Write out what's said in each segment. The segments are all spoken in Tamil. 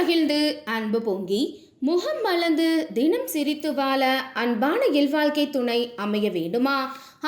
மகிழ்ந்து அன்பு பொங்கி முகம் மலர்ந்து தினம் சிரித்து வாழ அன்பான இல்வாழ்க்கை துணை அமைய வேண்டுமா?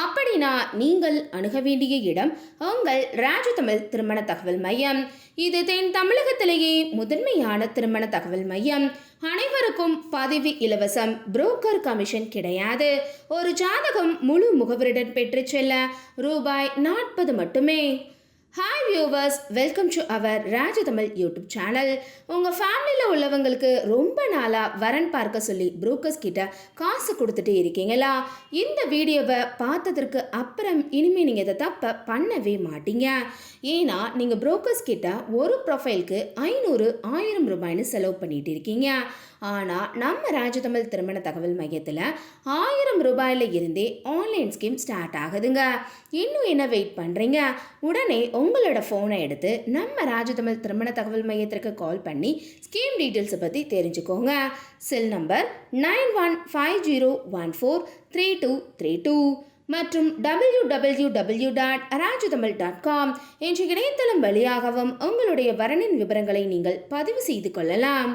அப்படின்னா நீங்கள் அணுக வேண்டிய இடம் உங்கள் ராஜதமிழ் திருமண தகவல் மையம். இது தென் தமிழகத்திலேயே முதன்மையான திருமண தகவல் மையம். அனைவருக்கும் பதிவு இலவசம் புரோக்கர் கமிஷன் கிடையாது. ஒரு ஜாதகம் முழு முகவருடன் பெற்று செல்ல ரூபாய் நாற்பது மட்டுமே. Hi viewers welcome to our Rajatamil YouTube channel உங்கள் ஃபேமிலியில் உள்ளவங்களுக்கு ரொம்ப நாளாக வரன் பார்க்க சொல்லி புரோக்கர்ஸ் கிட்ட காசு கொடுத்துட்டு இருக்கீங்களா? இந்த வீடியோவை பார்த்ததற்கு அப்புறம் இனிமேல் நீங்கள் இதை தப்ப பண்ணவே மாட்டீங்க. ஏன்னா நீங்கள் புரோக்கர்ஸ் கிட்ட ஒரு ப்ரொஃபைலுக்கு ஐநூறு ஆயிரம் ரூபாய்னு செலவு பண்ணிட்டு இருக்கீங்க. ஆனால் நம்ம ராஜதமிழ் திருமண தகவல் மையத்தில் ஆயிரம் ரூபாயில இருந்தே ஆன்லைன் ஸ்கீம் ஸ்டார்ட் ஆகுதுங்க. இன்னும் என்ன வெயிட் பண்ணுறீங்க உடனே உங்களோட ஃபோனை எடுத்து நம்ம ராஜதமிழ் திருமண தகவல் மையத்திற்கு கால் பண்ணி ஸ்கீம் டீட்டெயில்ஸை பற்றி தெரிஞ்சுக்கோங்க. Cell number nine one five zero one four three two three two மற்றும் W W W dot Rajatamil dot com என்ற இணையதளம் வழியாகவும் உங்களுடைய வரனின் விவரங்களை நீங்கள் பதிவு செய்து கொள்ளலாம்.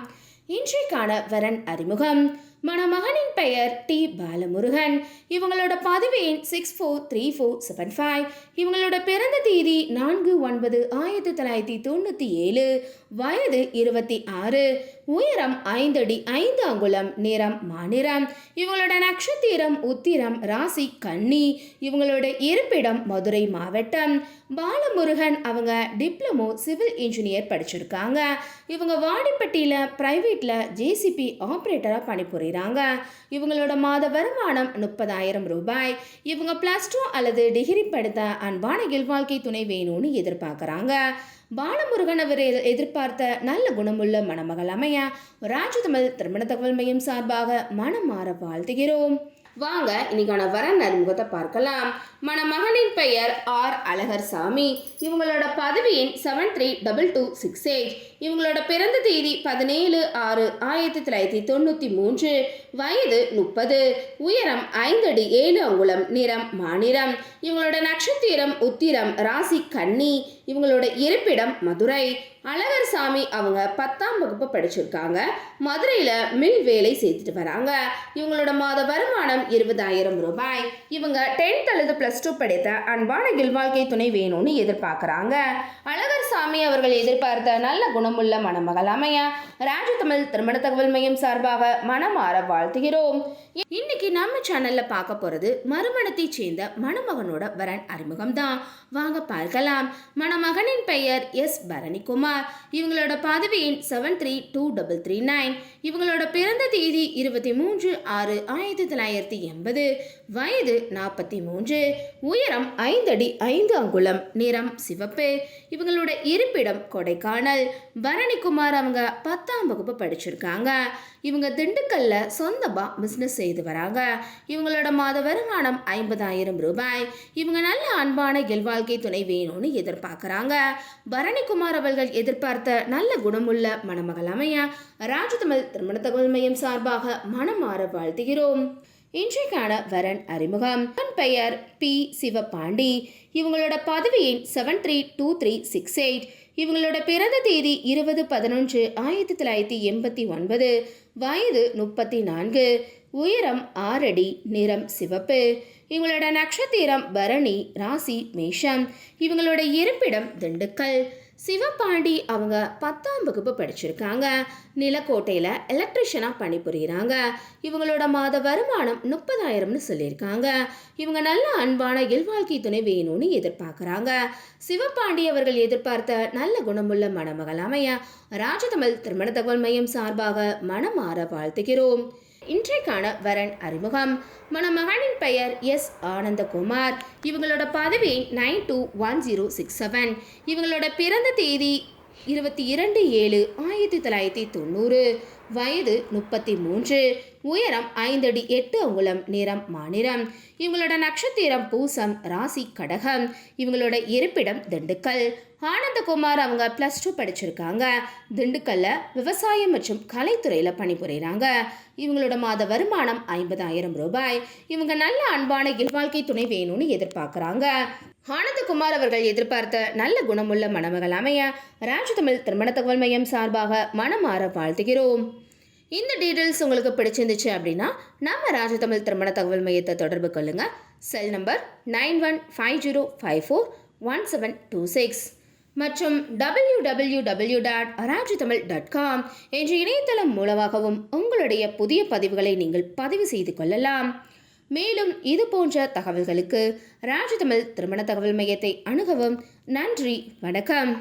இன்றைக்கான வரன் அறிமுகம். மணமகனின் பெயர் டி பாலமுருகன். இவங்களோட பதவி எண் six four three four seven five இவங்களோட பிறந்த தேதி நான்கு ஒன்பது ஆயிரத்தி தொள்ளாயிரத்தி தொண்ணூற்றி ஏழு. வயது இருபத்தி ஆறு. உயரம் ஐந்தடி ஐந்து அங்குலம் நிறம் மாநிறம் இவங்களோட நட்சத்திரம் உத்திரம் ராசி கன்னி. இவங்களோட இருப்பிடம் மதுரை மாவட்டம். பாலமுருகன் அவங்க டிப்ளமோ சிவில் இன்ஜினியர் படிச்சிருக்காங்க. இவங்க வாடிப்பட்டியில் ப்ரைவேட்டில் ஜேசிபி ஆப்ரேட்டராக பணிபுரிகிறாங்க இவங்களோட மாத வருமானம் முப்பதாயிரம் ரூபாய். இவங்க ப்ளஸ் டூ அல்லது டிகிரி படித்த அன்பான இல்வாழ்க்கை துணை வேணும்னு எதிர்பார்க்குறாங்க. பாலமுருகன் அவர் எதிர்பார்த்த நல்ல குணமுள்ள மணமகள் அமைய ராஜதமிழ் திருமண தகவல் மையம் சார்பாக மனம் மாற வாழ்த்துகிறோம். வாங்க இன்னைக்கான வரன் அறிமுகத்தை பார்க்கலாம். மணமகனின் பெயர் ஆர். அழகர் சாமி இவங்களோட பதவியின் seven three double two six eight இவங்களோட பிறந்த தேதி பதினேழு ஆறு ஆயிரத்தி தொள்ளாயிரத்தி தொண்ணூற்றி மூன்று. வயது முப்பது. உயரம் ஐந்தடி ஏழு அங்குலம் நிறம் மாநிறம் இவங்களோட நட்சத்திரம் உத்திரம் ராசி கன்னி. இவங்களோட இருப்பிடம் மதுரை. அழகர் சாமி அவங்க பத்தாம் வகுப்பு படிச்சிருக்காங்க. மதுரையில் மில் வேலை செய்துட்டு வராங்க. இவங்களோட மாத வருமானம் இருபதாயிரம் ரூபாய். இவங்க டென்த் அல்லது ப்ளஸ் டூ படித்த அன்பான இல்வாழ்க்கை துணை வேணும்னு எதிர்பார்க்குறாங்க. அழகர் சாமி அவர்கள் எதிர்பார்த்த நல்ல குணமுள்ள மணமகள் அமைய ராஜதமிழ் திருமண தகவல் மையம் சார்பாக மனமாற வாழ்த்துகிறோம். இன்னைக்கு நம்ம சேனல்ல பார்க்க போறது மறுமணத்தைச் சேர்ந்த மணமகனோட வரன் அறிமுகம் தான். வாங்க பார்க்கலாம். மணமகனின் பெயர் எஸ் பரணிக்குமார் இவங்களோட பதவியின் seven three two double three nine இவங்களோட பிறந்த தேதி இருபத்தி மூன்று ஆறு ஆயிரத்தி தொள்ளாயிரத்தி எண்பது வயது நாற்பத்தி மூன்று உயரம் ஐந்தடி ஐந்து அங்குலம் நிறம் சிவப்பு. இவங்களோட இருப்பிடம் கொடைக்கானல். பரணிக்குமார் அவங்க பத்தாம் வகுப்பு படிச்சிருக்காங்க. இவங்க திண்டுக்கல்ல சொந்தமாக பிஸ்னஸ் செய்து வராங்க. இவங்களோட மாத வருமானம் ஐம்பதாயிரம் ரூபாய். இவங்க நல்ல அன்பான இல்வாழ்க்கை துணை வேணும்னு எதிர்பார்க்குறாங்க. பரணிக்குமார் அவர்கள் எதிர்பார்த்த நல்ல குணமுள்ள மணமகள் அமைய ராஜதமிழ் திருமண தகவல் மையம் சார்பாக மனமாற வாழ்த்துகிறோம். இன்றைக்கான வரன் அறிமுகம். அவன் பெயர் பி. சிவபாண்டி. இவங்களோட பதவி எண் seven three two three six eight இவங்களோட பிறந்த தேதி இருபது பதினொன்று ஆயிரத்தி தொள்ளாயிரத்தி எண்பத்தி ஒன்பது. வயது முப்பத்தி நான்கு. உயரம் ஆறடி நிறம் சிவப்பு. இவங்களோட நட்சத்திரம் பரணி ராசி மேஷம். இவங்களோட இருப்பிடம் திண்டுக்கல். சிவபாண்டி அவங்க பத்தாம் வகுப்பு படிச்சிருக்காங்க. நிலக்கோட்டையில் எலக்ட்ரிஷியனாக பணிபுரிகிறாங்க இவங்களோட மாத வருமானம் முப்பதாயிரம்னு சொல்லியிருக்காங்க. இவங்க நல்ல அன்பான இல்வாழ்க்கை துணை வேணும்னு எதிர்பார்க்குறாங்க. சிவபாண்டி அவர்கள் எதிர்பார்த்த நல்ல குணமுள்ள மணமகள் அமைய ராஜதமிழ் திருமண தகவல் மையம் சார்பாக மனமாற வாழ்த்துகிறோம். இன்றைக்கான வரன் அறிமுகம். மணமகனின் பெயர் எஸ். ஆனந்தகுமார். இவங்களோட பதவி nine two one zero six seven. இவங்களோட பிறந்த தேதி இருபத்தி இரண்டு ஏழு ஆயிரத்தி தொள்ளாயிரத்தி தொண்ணூறு. வயது முப்பத்தி மூன்று. உயரம் ஐந்தடி எட்டு அங்குலம் நிறம் மாநிலம். இவங்களோட நட்சத்திரம் பூசம் ராசி கடகம். இவங்களோட இருப்பிடம் திண்டுக்கல். ஆனந்தகுமார் அவங்க ப்ளஸ் டூ படிச்சிருக்காங்க. திண்டுக்கல்ல விவசாயம் மற்றும் கலைத்துறையில் பணிபுரிகிறாங்க இவங்களோட மாத வருமானம் ஐம்பதாயிரம் ரூபாய். இவங்க நல்ல அன்பான இல்வாழ்க்கை துணை வேணும்னு எதிர்பார்க்குறாங்க. ஆனந்தகுமார் அவர்கள் எதிர்பார்த்த நல்ல குணமுள்ள மணமகள் அமைய ராஜதமிழ் திருமண தகவல் மையம் சார்பாக மனமாற வாழ்த்துகிறோம். இந்த டீட்டெயில்ஸ் உங்களுக்கு பிடிச்சிருந்துச்சு அப்படின்னா நம்ம ராஜதமிழ் திருமண தகவல் மையத்தை தொடர்பு கொள்ளுங்கள் cell number nine one five zero five four one seven two six மற்றும் W W W dot Rajatamil dot com என்ற இணையதளம் மூலமாகவும் உங்களுடைய புதிய பதிவுகளை நீங்கள் பதிவு செய்து கொள்ளலாம். மேலும் இது போன்ற தகவல்களுக்கு ராஜதமிழ் திருமண தகவல் மையத்தை அணுகவும் நன்றி வணக்கம்.